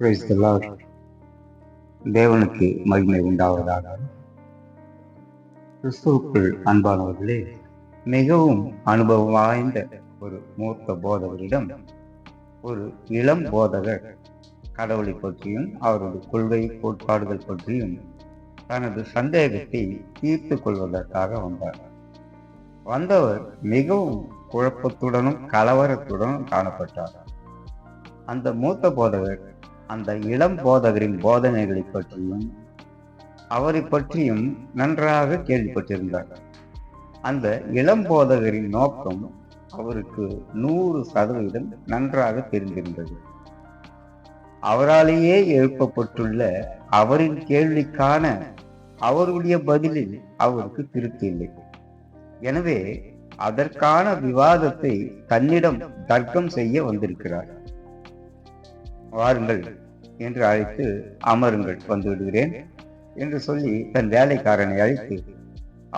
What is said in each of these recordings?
Price தேவனுக்கு மகிமை உண்டாவதாக. கிறிஸ்துவுக்குள் அன்பானவர்களே மிகவும் அனுபவம் வாய்ந்த ஒரு மூத்த போதவரிடம் ஒரு இளம் போதகர் கடவுளை பற்றியும் அவரது கொள்கை கோட்பாடுகள் பற்றியும் தனது சந்தேகத்தை தீர்த்து கொள்வதற்காக வந்தார். வந்தவர் மிகவும் குழப்பத்துடனும் கலவரத்துடனும் காணப்பட்டார். அந்த மூத்த போதகர் அந்த இளம் போதகரின் போதனைகளை பற்றியும் அவரை பற்றியும் நன்றாக கேள்விப்பட்டிருந்தார். அந்த இளம் போதகரின் நோக்கம் அவருக்கு நூறு சதவீதம் நன்றாக தெரிந்திருந்தது. அவராலேயே எழுப்பப்பட்டுள்ள அவரின் கேள்விக்கான அவருடைய பதிலில் அவருக்கு திருப்தி இல்லை. எனவே அதற்கான விவாதத்தை தன்னிடம் தர்க்கம் செய்ய வந்திருக்கிறார். வாருங்கள் என்று அழைத்து அமருங்கள் வந்து விடுகிறேன் என்று சொல்லி தன் வேலைக்காரனை அழைத்து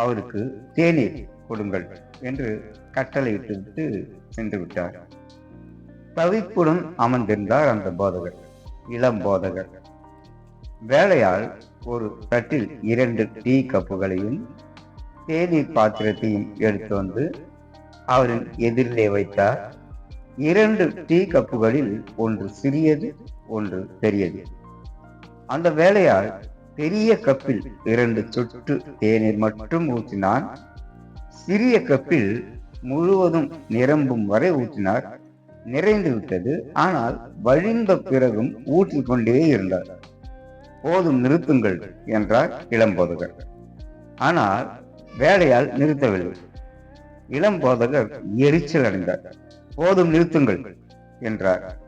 அவருக்கு தேநீர் கொடுங்கள் என்று கட்டளையிட்டு விட்டு சென்று விட்டார். தவிப்புடன் அமர்ந்திருந்தார் அந்த போதகர் இளம் போதகர். வேலையால் ஒரு தட்டில் இரண்டு டீ கப்புகளையும் தேநீர் பாத்திரத்தையும் எடுத்து வந்து அவரின் எதிரிலே வைத்தார். இரண்டு டீ கப்புகளில் ஒன்று சிறியது ஒன்று பெரியது. அந்த வேலையால் பெரிய கப்பில் இரண்டு சொட்டு தேநீர் மட்டும் ஊற்றினான். சிறிய கப்பில் முழுவதும் நிரம்பும் வரை ஊற்றினார். நிறைந்து விட்டது ஆனால் வழிந்த பிறகும் ஊற்றி கொண்டே இருந்தார். போதும் நிறுத்துங்கள் என்றார் இளம்போதகர் ஆனால் வேலையால் நிறுத்தவில்லை. இளம்போதகர் எரிச்சல் அடைந்தார். போதும் நிறுத்துங்கள் என்றார்.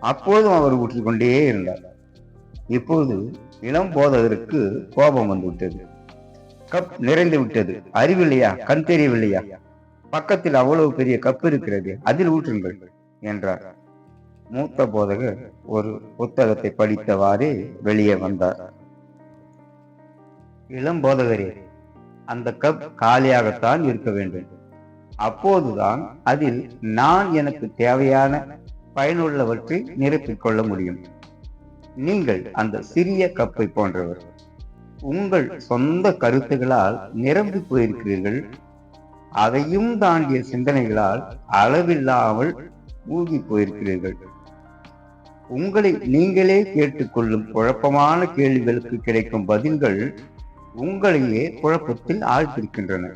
அப்போதும் அவர் ஊற்றிக்கொண்டே இருந்தார். இப்போது இளம் போதகருக்கு கோபம் வந்து விட்டது கப் நிறைந்து விட்டது. அறிவில்லையா? கண் தெரியவில்லையா? பக்கத்தில் அவ்வளவு பெரிய கப் இருக்கிறது. அதில் ஊற்றுங்கள் என்றார். மூத்த போதகர் ஒரு புத்தகத்தை படித்தவாறே வெளியே வந்தார். இளம் போதகரே அந்த கப் காலியாகத்தான் இருக்க வேண்டும். அப்போதுதான் அதில் நான் எனக்கு தேவையான பயனுள்ளவற்றை நிரப்பிக் கொள்ள முடியும். நீங்கள் அந்த சிறிய கப்பை போன்றவர் உங்கள் சொந்த கருத்துகளால் நிரம்பி போயிருக்கிறீர்கள். அதையும் தாண்டிய சிந்தனைகளால் அளவில்லாமல் மூழ்கி போயிருக்கிறீர்கள். உங்களை நீங்களே கேட்டுக்கொள்ளும் குழப்பமான கேள்விகளுக்கு கிடைக்கும் பதில்கள் உங்களையே குழப்பத்தில் ஆழ்த்திருக்கின்றன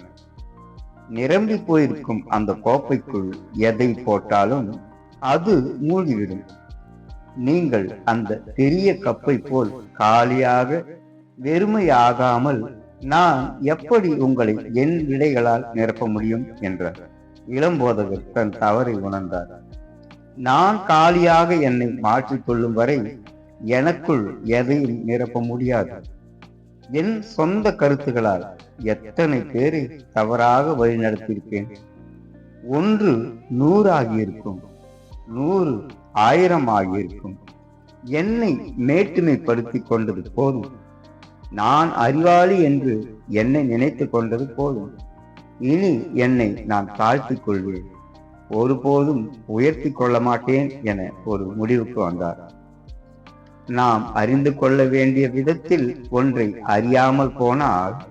நிரம்பி போயிருக்கும் அந்த கோப்பைக்குள் எதை போட்டாலும் அது மூழ்கிவிடும். நீங்கள் அந்த பெரிய கப்பை போல் காலியாக வெறுமையாகாமல் நான் எப்படி உங்களை என் விடைகளால் நிரப்ப முடியும் என்றார் இளம்போதகர் தன் தவறை உணர்ந்தார். நான் காலியாக என்னை மாற்றிக்கொள்ளும் வரை எனக்குள் எதையும் நிரப்ப முடியாது. என் சொந்த கருத்துகளால் எத்தனை பேரை தவறாக வழிநடத்தியிருப்பேன்? ஒன்று நூறு ஆகியிருக்கும் நூறு ஆயிரம் ஆகியிருக்கும் என்னை மேட்டுமைப்படுத்தி கொண்டது போதும். நான் அறிவாளி என்று என்னை நினைத்து கொண்டது போதும். இனி என்னை நான் தாழ்த்திக் கொள்வேன். ஒருபோதும் உயர்த்தி கொள்ள மாட்டேன் என ஒரு முடிவுக்கு வந்தார். நாம் அறிந்து கொள்ள வேண்டிய விதத்தில் ஒன்றை அறியாமல் போனால்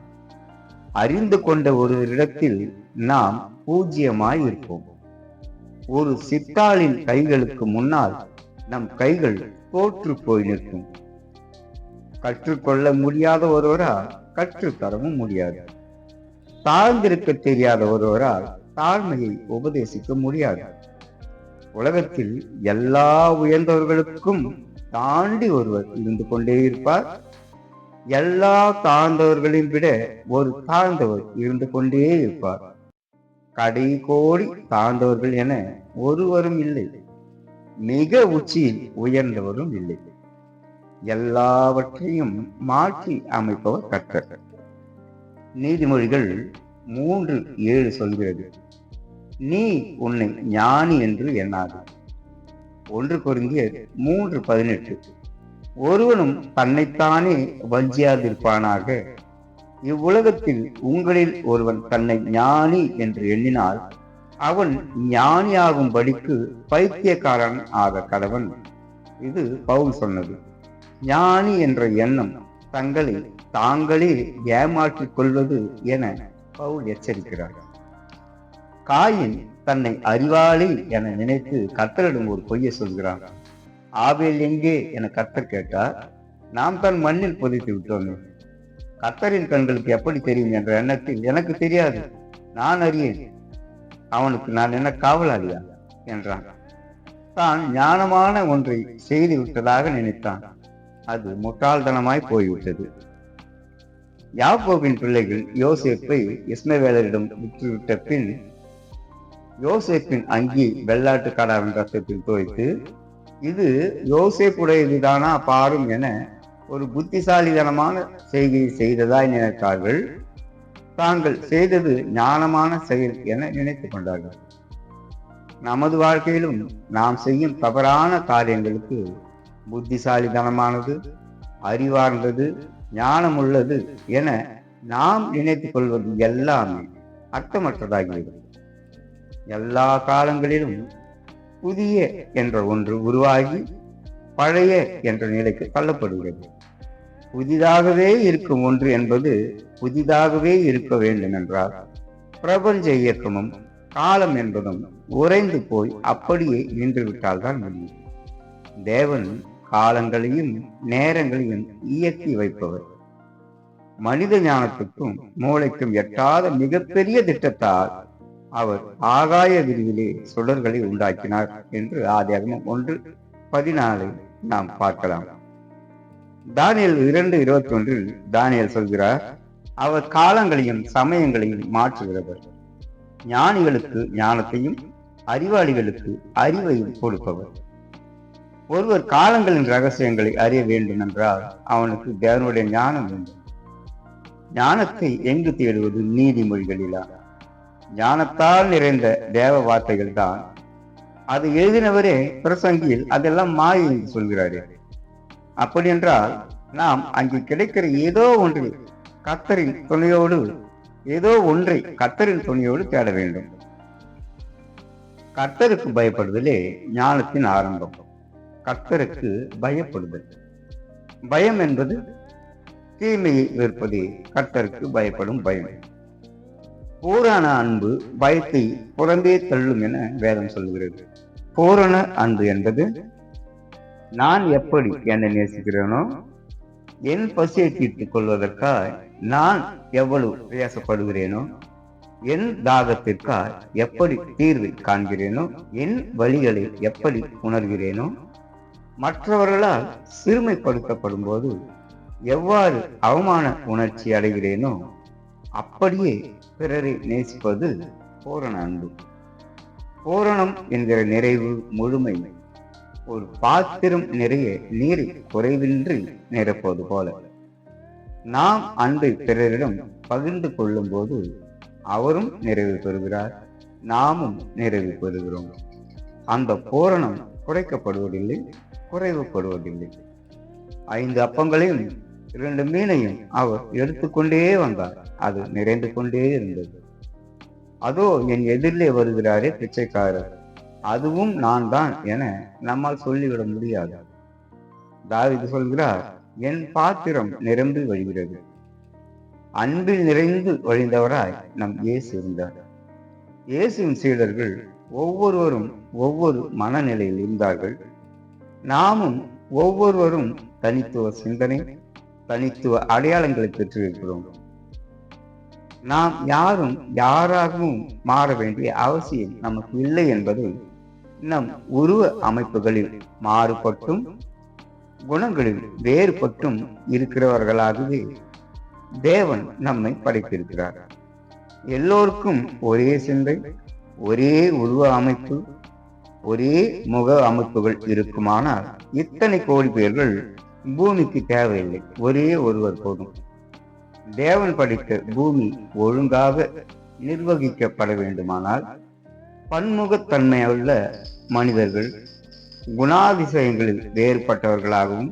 அறிந்து கொண்ட ஒரு இடத்தில் நாம் பூஜ்யமாய் இருப்போம் ஒரு சித்தாளின் கைகளுக்கு முன்னால் நம் கைகள் தோற்று போய் நிற்கும். கற்றுக்கொள்ள முடியாத ஒருவரால் கற்றுத்தரவும் முடியாது. தாழ்ந்திருக்க தெரியாத ஒருவரால் தாழ்மையை உபதேசிக்க முடியாது. உலகத்தில் எல்லா உயர்ந்தவர்களுக்கும் தாண்டி ஒருவர் இருந்து கொண்டே இருப்பார். எல்லா தாழ்ந்தவர்களையும் விட ஒரு தாழ்ந்தவர் இருந்து கொண்டே இருப்பார். கடை கோடி தாழ்ந்தவர்கள் என ஒருவரும் இல்லை. மிக உச்சியில் உயர்ந்தவரும் இல்லை. எல்லாவற்றையும் மாற்றி அமைப்பவர் கர்த்தர். நீதிமொழிகள் மூன்று ஏழு சொல்கிறது. நீ உன்னை ஞானி என்று எண்ணாது. ஒன்று பொருந்தியர் மூன்று பதினெட்டு. ஒருவனும் தன்னைத்தானே வஞ்சியாதிருப்பானாக. இவ்வுலகத்தில் உங்களில் ஒருவன் தன்னை ஞானி என்று எண்ணினால் அவன் ஞானியாகும்படிக்கு பைத்தியக்காரன் ஆக கடவன் இது பவுல் சொன்னது. ஞானி என்ற எண்ணம் தங்களை தாங்களே ஏமாற்றிக் கொள்வது என பவுல் எச்சரிக்கிறார். காயின் தன்னை அறிவாளி என நினைத்து கர்த்தரிடம் ஒரு பொய்யை சொல்கிறான். ஆவேல் எங்கே? என கர்த்தர் கேட்டார். நாம் தான் மண்ணில் புதைத்து விட்டோம். கர்த்தரின் கண்களுக்கு எப்படி தெரியும் என்ற எண்ணத்தில் எனக்கு தெரியாது. நான் அறியேன். அவனுக்கு நான் என்ன காவலாளியா? என்றான். தான் ஞானமான ஒன்றை செய்து விட்டதாக நினைத்தான். அது முட்டாள்தனமாய் போய்விட்டது. யாக்கோபின் பிள்ளைகள் யோசேப்பை இஸ்மவேலரிடம் விற்றுவிட்ட பின் யோசேப்பின் அங்கி வெள்ளாட்டு கடாவின் ரத்தத்தில் துவைத்து இது யோசேப்புடையதுதானா பாரும் என ஒரு புத்திசாலிதனமான செய்கையை செய்ததாய் நினைத்தார்கள். தாங்கள் செய்தது ஞானமான செயல் என நினைத்துக் கொண்டார்கள். நமது வாழ்க்கையிலும் நாம் செய்யும் தவறான காரியங்களுக்கு புத்திசாலிதனமானது அறிவார்ந்தது ஞானமுள்ளது என நாம் நினைத்துக் கொள்வது எல்லாமே அர்த்தமற்றதாகிவிடும் எல்லா காலங்களிலும் புதிய என்ற ஒன்று உருவாகி பழைய என்ற நிலைக்கு தள்ளப்படுகிறது. புதிதாகவே இருக்கும் ஒன்று என்பது புதிதாகவே இருக்க வேண்டும் என்றால் பிரபஞ்ச இயக்கமும் காலம் என்பதும் உறைந்து போய் அப்படியே நின்றுவிட்டால்தான் முடியும். தேவன் காலங்களையும் நேரங்களையும் இயக்கி வைப்பவர். மனித ஞானத்துக்கும் மூளைக்கும் எட்டாத மிகப்பெரிய திட்டத்தால் அவர் ஆகாய விரிவிலே சுடர்களை உண்டாக்கினார் என்று ஆதியாகமம் ஒன்று பதினாலை நாம் பார்க்கலாம். தானியல் இரண்டு இருபத்தி ஒன்றில் தானியல் சொல்கிறார் அவர் காலங்களையும் சமயங்களையும் மாற்றுகிறவர். ஞானிகளுக்கு ஞானத்தையும் அறிவாளிகளுக்கு அறிவையும் கொடுப்பவர். ஒருவர் காலங்களின் ரகசியங்களை அறிய வேண்டும் என்றால் அவனுக்கு தேவனுடைய ஞானம் வேண்டும். ஞானத்தை எங்கு தேடுவது? நீதிமொழிகளிலா? ஞானத்தால் நிறைந்த தேவ வார்த்தைகள் தான். அது எழுதினவரே பிரசங்கியில் அதெல்லாம் மாயை என்று சொல்கிறாரு. அப்படி என்றால் நாம் அங்கு கிடைக்கிற ஏதோ ஒன்று கத்தரின் துணையோடு ஏதோ ஒன்றை கத்தரின் துணையோடு தேட வேண்டும். கர்த்தருக்கு பயப்படுதலே ஞானத்தின் ஆரம்பம். கர்த்தருக்கு பயப்படுதல். பயம் என்பது தீமையை வெறுப்பதே கர்த்தருக்கு பயப்படும் பயம். பூரண அன்பு பயத்தை புறந்தே தள்ளும் என வேதம் சொல்கிறது. பூரண அன்பு என்பது நான் எப்படி என்னை நேசிக்கிறேனோ என் பசியை தீர்த்துக் கொள்வதற்காய் நான் எவ்வளவு பிரயாசப்படுகிறேனோ என் தாகத்திற்காய் எப்படி தீர்வை காண்கிறேனோ என் வழிகளை எப்படி உணர்கிறேனோ மற்றவர்களால் சிறுமைப்படுத்தப்படும் போது எவ்வாறு அவமான உணர்ச்சி அடைகிறேனோ அப்படியே பிறரை நேசிப்பது பூரண அன்பு. பூரணம் என்கிற நிறைவு முழுமை. ஒரு பாத்திரம் நிறைய நீரை குறைவின்றி நிரப்பது போல. நாம் அன்பை பிறரிடம் பகிர்ந்து கொள்ளும் போது அவரும் நிறைவு பெறுகிறார் நாமும் நிறைவு பெறுகிறோம். அந்த பூரணம் குறைக்கப்படுவதில்லை குறைவுபடுவதில்லை. ஐந்து அப்பங்களையும் இரண்டு மீனையும் அவர் எடுத்துக்கொண்டே வந்தார். அது நிறைந்து கொண்டே இருந்தது. அதோ என் எதிரிலே வருகிறாரே பிச்சைக்காரர். அதுவும் நான் தான் என நம்மால் சொல்லிவிட முடியாது. தாவிது சொல்கிறார் என் பாத்திரம் நிரம்பி வழிகிறது. அன்பில் நிறைந்து வழிந்தவராய் நம் இயேசு இருந்தார். இயேசுவின் சீடர்கள் ஒவ்வொருவரும் ஒவ்வொரு மனநிலையில் இருந்தார்கள். நாமும் ஒவ்வொருவரும் தனித்துவ சிந்தனை தனித்துவ அடையாளங்களை பெற்றிருக்கிறோம். நாம் யாரும் யாராகவும் மாற வேண்டிய அவசியம் நமக்கு இல்லை என்பது நம் உருவ அமைப்புகளில் மாறுபட்டும் குணங்களில் வேறுபட்டும் இருக்கிறவர்களாகவே தேவன் நம்மை படைத்திருக்கிறார். எல்லோருக்கும் ஒரே சிந்தை ஒரே உருவ அமைப்பு ஒரே முக அமைப்புகள் இருக்குமானால் இத்தனை கோடி பேர்கள் பூமிக்கு தேவையில்லை. ஒரே ஒருவர் போதும். தேவன் படித்த பூமி ஒழுங்காக நிர்வகிக்கப்பட வேண்டுமானால் பன்முகத்தன்மையுள்ள மனிதர்கள் குணாதிசயங்களில் வேறுபட்டவர்களாகவும்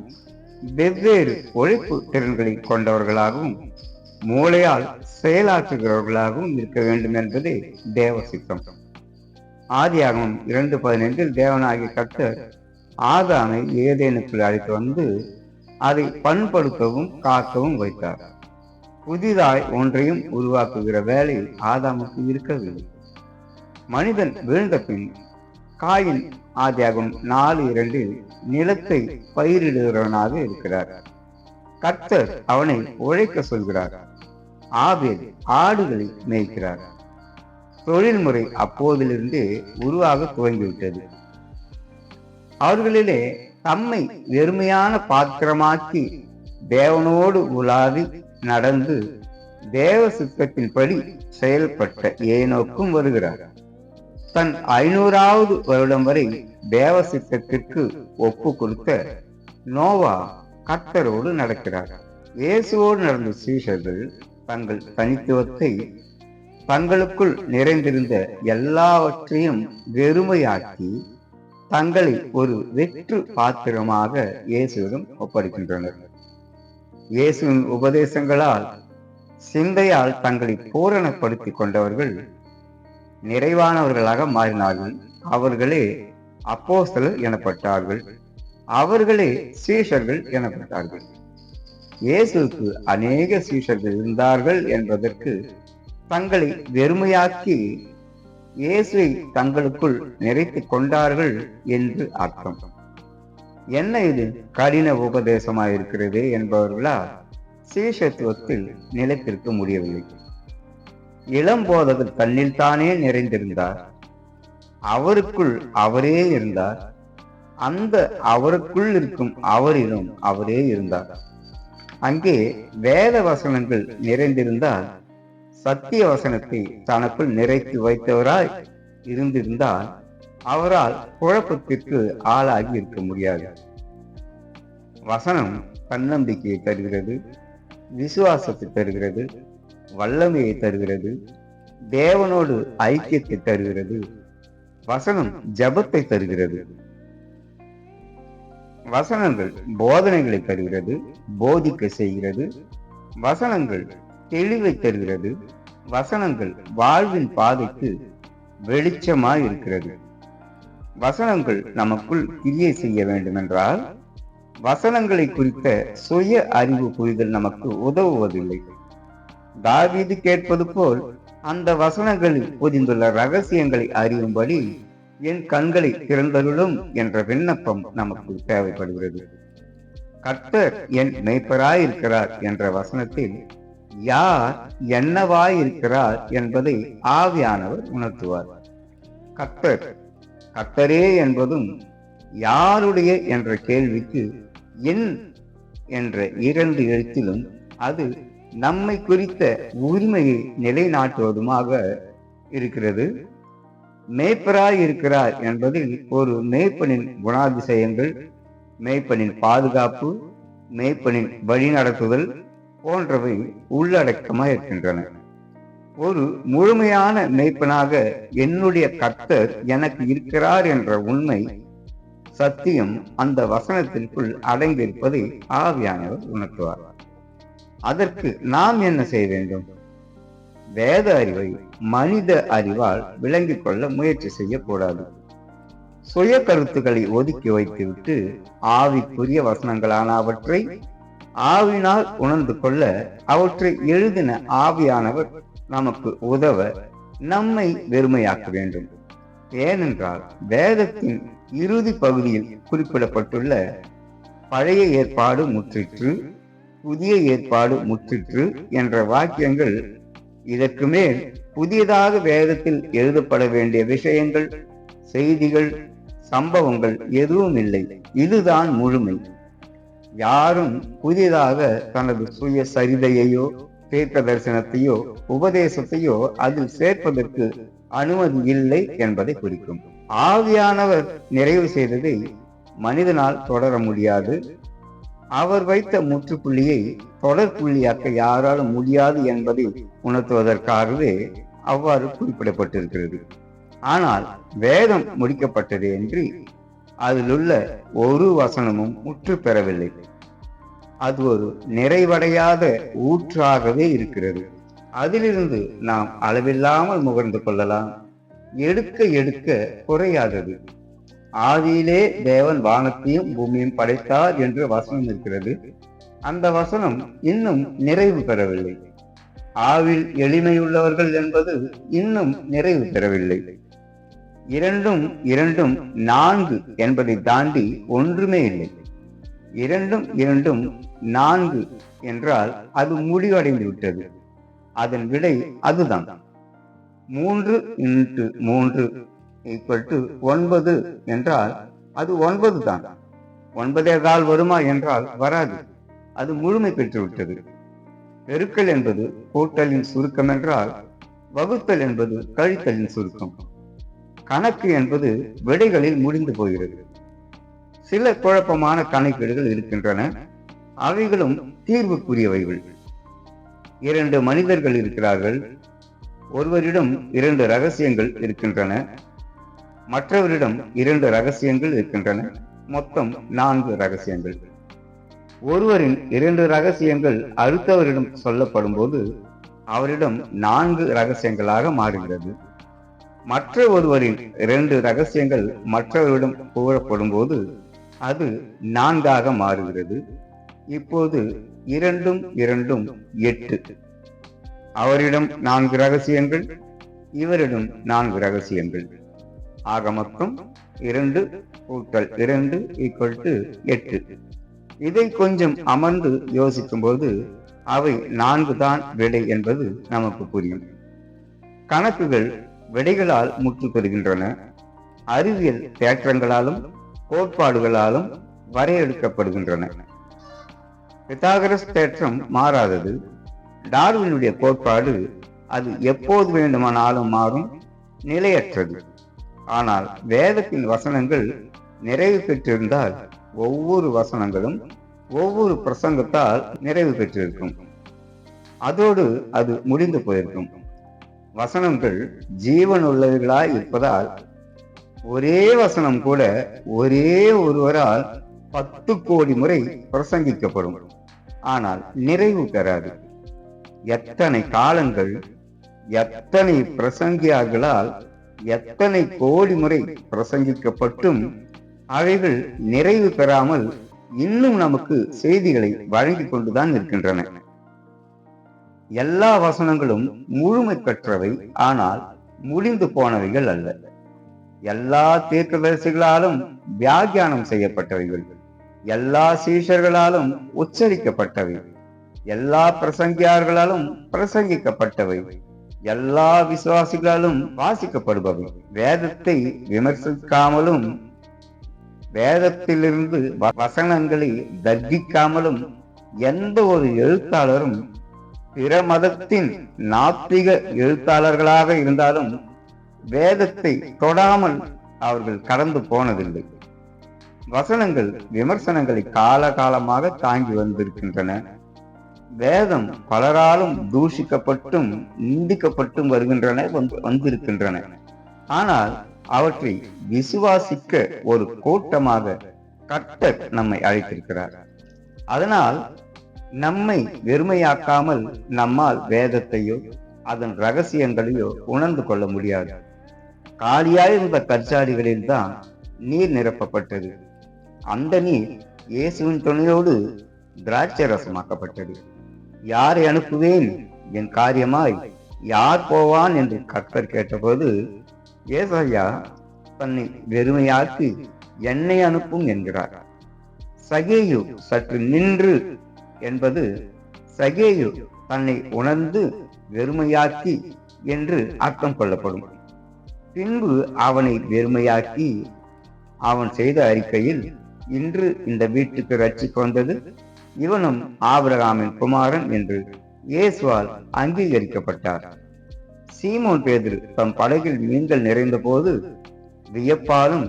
வெவ்வேறு உழைப்பு திறன்களை கொண்டவர்களாகவும் மூளையால் செயலாற்றுகிறவர்களாகவும் இருக்க வேண்டும் என்பதே தேவ சித்தம். ஆதியாகமம் இரண்டு பதினைந்தில் தேவனாகிய கர்த்தர் ஆதாமை ஏதேனுக்குள் அழைத்து வந்து அதை பண்படுத்தவும் காக்கவும் வைத்தார். புதிதாய் ஒன்றையும் உருவாக்குகிற வேலை ஆதாமுக்கு இருக்கவில்லை. மனிதன் வீழ்ந்த பின் காயின் ஆதியாகும் நாலு இரண்டில் நிலத்தை பயிரிடுகிறவனாக இருக்கிறார். கர்த்தர் அவனை உழைக்க சொல்கிறார். ஆபேல் ஆடுகளை மேய்க்கிறார். தொழில்முறை அப்போதிலிருந்து உருவாக துவங்கிவிட்டது. அவர்களிலே தம்மை வெறுமையான பாத்திரமாக்கி தேவனோடு உலாவி நடந்து தேவ சித்தத்தின்படி செயல்பட்ட ஏனோக்கும் வருகிறார். தன் ஐநூறாவது வருடம் வரை தேவ சித்தத்திற்கு ஒப்பு கொடுத்த நோவா கர்த்தரோடு நடக்கிறார். இயேசுவோடு நடந்த சீஷர்கள் தங்கள் தனித்துவத்தை தங்களுக்குள் நிறைந்திருந்த எல்லாவற்றையும் வெறுமையாக்கி தங்களை ஒரு வெற்று பாத்திரமாக இயேசுவிடம் ஒப்படைக்கின்றனர். இயேசுவின் உபதேசங்களால் சிந்தையால் தங்களை பூரணப்படுத்திக் கொண்டவர்கள் நிறைவானவர்களாக மாறினார்கள். அவர்களே அப்போஸ்தலர் எனப்பட்டார்கள். அவர்களே சீஷர்கள் எனப்பட்டார்கள். இயேசுக்கு அநேக சீஷர்கள் இருந்தார்கள் என்பதற்கு தங்களை வெறுமையாக்கி இயேசுவை தங்களுக்குள் நிறைத்துக் கொண்டார்கள் என்று அர்த்தம். என்ன இது? கடின உபதேசமாயிருக்கிறது என்பவர்களா சீஷத்துவத்தில் நிலைத்திருக்க முடியவில்லை. இளம் போதகர் தன்னில் தானே நிறைந்திருந்தார். அவருக்குள் அவரே இருந்தார். அந்த அவருக்குள் இருக்கும் அவரிலும் அவரே இருந்தார். அங்கே வேத வசனங்கள் நிறைந்திருந்தால் சத்திய வசனத்தை தனக்குள் நிறைத்து வைத்தவராய் இருந்திருந்தால் அவரால் குழப்பத்திற்கு ஆளாகி இருக்க முடியாது. வசனம் தன்னம்பிக்கையை தருகிறது விசுவாசத்தை தருகிறது வல்லமையை தருகிறது தேவனோடு ஐக்கியத்தை தருகிறது. வசனம் ஜபத்தை தருகிறது. வசனங்கள் போதனைகளை தருகிறது போதிக்க செய்கிறது. வசனங்கள் தெளிவை தருகிறது. வசனங்கள் வாழ்வின் பாதைக்கு வெளிச்சமாய் இருக்கிறது வசனங்கள் நமக்குள் கிரியை செய்ய வேண்டும் என்றால் வசனங்களை குறித்த சுய அறிவு புரிதல் நமக்கு உதவுவதில்லை. தாவீது கேட்பது போல் அந்த வசனங்களில் பொதிந்துள்ள ரகசியங்களை அறியும்படி என் கண்களை திறந்தருளும் என்ற விண்ணப்பம் நமக்கு தேவைப்படுகிறது. கர்த்தர் என் மெய்ப்பராயிருக்கிறார் என்ற வசனத்தில் யார் என்னவாயிருக்கிறார் என்பதை ஆவியானவர் உணர்த்துவார். கர்த்தர் கர்த்தரே என்பதும் யாருடைய என்ற கேள்விக்கு என் என்ற இரண்டு எழுத்திலும் அது நம்மை குறித்த உரிமையை நிலைநாட்டுவதுமாக இருக்கிறது. மேய்ப்பராய் இருக்கிறார் என்பதில் ஒரு மேய்ப்பனின் குணாதிசயங்கள் மேய்ப்பனின் பாதுகாப்பு மேய்ப்பனின் வழிநடத்துதல் போன்றவை உள்ளடக்கமாக இருக்கின்றன. ஒரு முழுமையான மெய்ப்பனாக என்னுடைய கர்த்தர் எனக்கு இருக்கிறார் என்ற உண்மை சத்தியம் அந்த வசனத்திற்குள் அடங்கியிருப்பதை ஆவியானவர் உணர்த்துவார். அதற்கு நாம் என்ன செய்ய வேண்டும்? வேத அறிவை மனித அறிவால் விளங்கிக் கொள்ள முயற்சி செய்யக்கூடாது. சுய கருத்துக்களை ஒதுக்கி வைத்துவிட்டு ஆவிக்குரிய வசனங்களான அவற்றை ஆவினால் உணர்ந்து கொள்ள அவற்றை எழுதின ஆவியானவர் நமக்கு உதவ நம்மை வெறுமையாக்க வேண்டும். ஏனென்றால் வேதத்தின் இறுதி பகுதியில் குறிப்பிடப்பட்டுள்ள பழைய ஏற்பாடு முற்றிற்று புதிய ஏற்பாடு முற்றிற்று என்ற வாக்கியங்கள் இதற்கு மேல் புதியதாக வேதத்தில் எழுதப்பட வேண்டிய விஷயங்கள் செய்திகள் சம்பவங்கள் எதுவும் இல்லை இதுதான் முழுமை. யாரும் புதிதாக தனது சுய சரிதையையோ தீர்க்க தரிசனத்தையோ உபதேசத்தையோ அதில் சேர்ப்பதற்கு அனுமதி இல்லை என்பதை குறிக்கும். ஆவியானவர் நிறைவு செய்ததை மனிதனால் தொடர முடியாது. அவர் வைத்த முற்றுப்புள்ளியை தொடர் புள்ளியாக்க யாராலும் முடியாது என்பதை உணர்த்துவதற்காகவே அவ்வாறு குறிப்பிடப்பட்டிருக்கிறது. ஆனால் வேதம் முடிக்கப்பட்டது என்று அதிலுள்ள ஒரு வசனமும் முற்று பெறவில்லை. அது ஒரு நிறைவடையாத ஊற்றாகவே இருக்கிறது. அதிலிருந்து நாம் அளவில்லாமல் முகர்ந்து கொள்ளலாம். எடுக்க எடுக்க குறையாதது. ஆதியிலே தேவன் வானத்தையும் பூமியும் படைத்தார் என்று வசனம் இருக்கிறது. அந்த வசனம் இன்னும் நிறைவு பெறவில்லை. ஆவில் எளிமையுள்ளவர்கள் என்பது இன்னும் நிறைவு பெறவில்லை. இரண்டும் இரண்டும் நான்கு என்பதை தாண்டி ஒன்றுமே இல்லை. இரண்டும் இரண்டும் நான்கு என்றால் அது முடிவடைந்து விட்டது. அதன் விடை அதுதான். மூன்று இன்ட்டு மூன்று ஈக்குவல் டு ஒன்பது என்றால் அது ஒன்பது தான். ஒன்பதே கால் வருமா என்றால் வராது. அது முழுமை பெற்றுவிட்டது பெருக்கல் என்பது கூட்டலின் சுருக்கம் என்றால் வகுத்தல் என்பது கழித்தலின் சுருக்கம். கணக்கு என்பது விடைகளில் முடிந்து போகிறது. சில குழப்பமான கணக்கீடுகள் இருக்கின்றன. அவைகளும் தீர்வுக்குரியவைகள். இரண்டு மனிதர்கள் இருக்கிறார்கள். ஒருவரிடம் இரண்டு ரகசியங்கள் இருக்கின்றன. மற்றவரிடம் இரண்டு ரகசியங்கள் இருக்கின்றன. மொத்தம் நான்கு ரகசியங்கள். ஒருவரின் இரண்டு ரகசியங்கள் அடுத்தவரிடம் சொல்லப்படும் போது அவரிடம் நான்கு ரகசியங்களாக மாறுகிறது. மற்ற ஒருவரின் இரண்டு ரகசியங்கள் மற்றவரிடம் கூறப்படும் போது அது நான்காக மாறுகிறது. இப்போது இரண்டும் இரண்டும் எட்டு. அவரிடம் நான்கு ரகசியங்கள் இவரிடம் நான்கு ரகசியங்கள் ஆக மொத்தம் இரண்டு கூட்டல் இரண்டு ஈக்குவல் டு எட்டு. இதை கொஞ்சம் அமர்ந்து யோசிக்கும்போது அவை நான்கு தான் விடை என்பது நமக்கு புரியும். கணக்குகள் விடைகளால் முற்று பெறுகின்றன. அறிவியல் தேற்றங்களாலும் கோட்பாடுகளாலும் வரையறுக்கப்படுகின்றன. பித்தாகரஸ் தேற்றம் மாறாதது. டார்வினுடைய கோட்பாடு அது எப்போது வேண்டுமானாலும் மாறும் நிலையற்றது. ஆனால் வேதத்தின் வசனங்கள் நிறைவு பெற்றிருந்தால் ஒவ்வொரு வசனங்களும் ஒவ்வொரு பிரசங்கத்தால் நிறைவு பெற்றிருக்கும். அதோடு அது முடிந்து போயிருக்கும். வசனங்கள் ஜீவன் உள்ளவர்களாய் இருப்பதால் ஒரே வசனம் கூட ஒரே ஒருவரால் பத்து கோடி முறை பிரசங்கிக்கப்படும். ஆனால் நிறைவு பெறாது. எத்தனை காலங்கள் எத்தனை பிரசங்கியார்களால் எத்தனை கோடி முறை பிரசங்கிக்கப்பட்டும் அவைகள் நிறைவு பெறாமல் இன்னும் நமக்கு செய்திகளை வழங்கிக் கொண்டுதான் இருக்கின்றன. எல்லா வசனங்களும் முழுமை பெற்றவை ஆனால் முடிந்து போனவைகள் அல்ல. எல்லா தீர்க்கதரிசிகளாலும் வியாக்கியானம் செய்யப்பட்டவைகள். எல்லா சீஷர்களாலும் உச்சரிக்கப்பட்டவை. எல்லா பிரசங்கியார்களாலும் பிரசங்கிக்கப்பட்டவை. எல்லா விசுவாசிகளாலும் வாசிக்கப்படுபவை. வேதத்தை விமர்சிக்காமலும் வேதத்திலிருந்து வசனங்களை தர்கிக்காமலும் எந்த ஒரு எழுத்தாளரும் பிற மதத்தின் நாத்திக எழுத்தாளர்களாக இருந்தாலும் வேதத்தை தொடாமல் அவர்கள் கடந்து போனதில்லை. வசனங்கள் விமர்சனங்களை காலகாலமாக தாங்கி வந்திருக்கின்றன. வேதம் பலராலும் தூஷிக்கப்பட்டும் நிந்திக்கப்பட்டும் வருகின்றன வந்திருக்கின்றன. ஆனால் அவற்றை விசுவாசிக்க ஒரு கூட்டமாக கர்த்தர் நம்மை அழைத்திருக்கிறார். அதனால் நம்மை வெறுமையாக்காமல் நம்மால் வேதத்தையோ அதன் ரகசியங்களையோ உணர்ந்து கொள்ள முடியாது. காலியாயிருந்த கற்சாடிகளில் தான் நீர் நிரப்பப்பட்டது. அந்த நீர் இயேசுவின் துணையோடு திராட்சை ரசமாக்கப்பட்டது யாரை அனுப்புவேன்? என் காரியமாய் யார் போவான்? என்று கர்த்தர் கேட்டபோது ஏசையா தன்னை வெறுமையாக்கி என்னை அனுப்பும் என்கிறார். சகேயு சற்று நின்று என்பது சகேயு தன்னை உணர்ந்து வெறுமையாக்கி என்று அர்த்தம் கொள்ளப்படும். பின்பு அவனை வெறுமையாக்கி அவன் செய்த அறிக்கையில் இன்று இந்த வீட்டுக்கு ரட்சிக்கு வந்தது. இவனும் ஆபிரகாமின் குமாரன் என்று இயேசுவால் அங்கீகரிக்கப்பட்டார். சீமோன் பேதிரு தம் படகில் மீன்கள் நிறைந்த போது வியப்பாலும்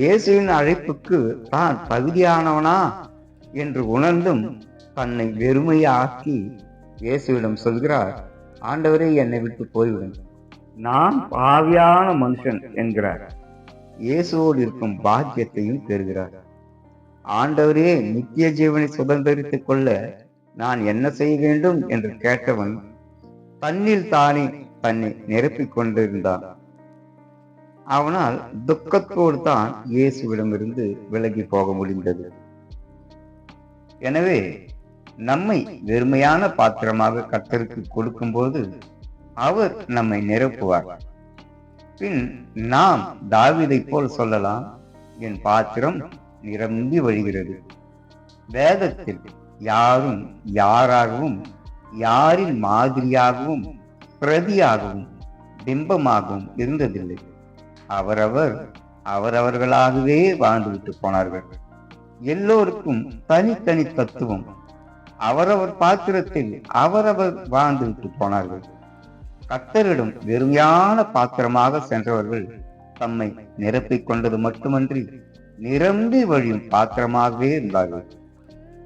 இயேசுவின் அழைப்புக்கு தான் தகுதியானவனா என்று உணர்ந்தும் தன்னை வெறுமையாக்கி இயேசுவிடம் சொல்கிறார் ஆண்டவரே என்னை விட்டு போய்விடும் நான் பாவியான மனுஷன் என்கிறார். இயேசுவோடு இருக்கும் பாக்கியத்தையும் பெறுகிறார். ஆண்டவரே நித்திய ஜீவனை சுதந்திரித்துக் கொள்ள நான் என்ன செய்ய வேண்டும்? என்று கேட்டவன் தன்னில் தானே தன்னை நிரப்பிக் கொண்டிருந்தான். அவனால் துக்கத்தோடு தான் இயேசுவிடமிருந்து விலகி போக முடிந்தது. எனவே நம்மை வெறுமையான பாத்திரமாக கத்தருக்கு கொடுக்கும்போது அவர் நம்மை நிரப்புவார். பின் நாம் தாவிதை போல் சொல்லலாம் என் பாத்திரம் நிரம்பி வழிகிறது. வேதத்தில் யாரும் யாராகவும் யாரின் மாதிரியாகவும் பிரதியாகவும் பிம்பமாகவும் இருந்ததில்லை. அவரவர் அவரவர்களாகவே வாழ்ந்துவிட்டு போனார்கள். எல்லோருக்கும் தனித்தனி தத்துவம் அவரவர் பாத்திரத்தில் அவரவர் வாழ்ந்துவிட்டு போனார்கள். கத்தரிடம் வெறுமையான பாத்திரமாக சென்றவர்கள் தம்மை நிரப்பிக் கொண்டது மட்டுமன்றி நிரம்பி வழியும் பாத்திரமாகவே இருந்தார்கள்.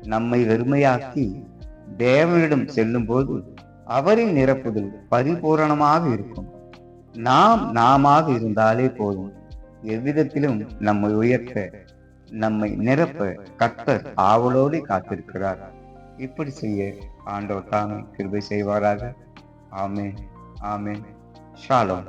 நம்மை வெறுமையாக்கி தேவனிடம் செல்லும் போது அவரின் நிரப்புதல் பரிபூரணமாக இருக்கும். நாம் நாமாக இருந்தாலே போதும். எவ்விதத்திலும் நம்மை உயர்த்த நம்மை நிரப்ப கர்த்தர் ஆவலோடு காத்திருக்கிறார். இப்படி செய்ய ஆண்டவர் தாமே கிருபை செய்வாராக. ஆமே ஆமே ஷாலோம்.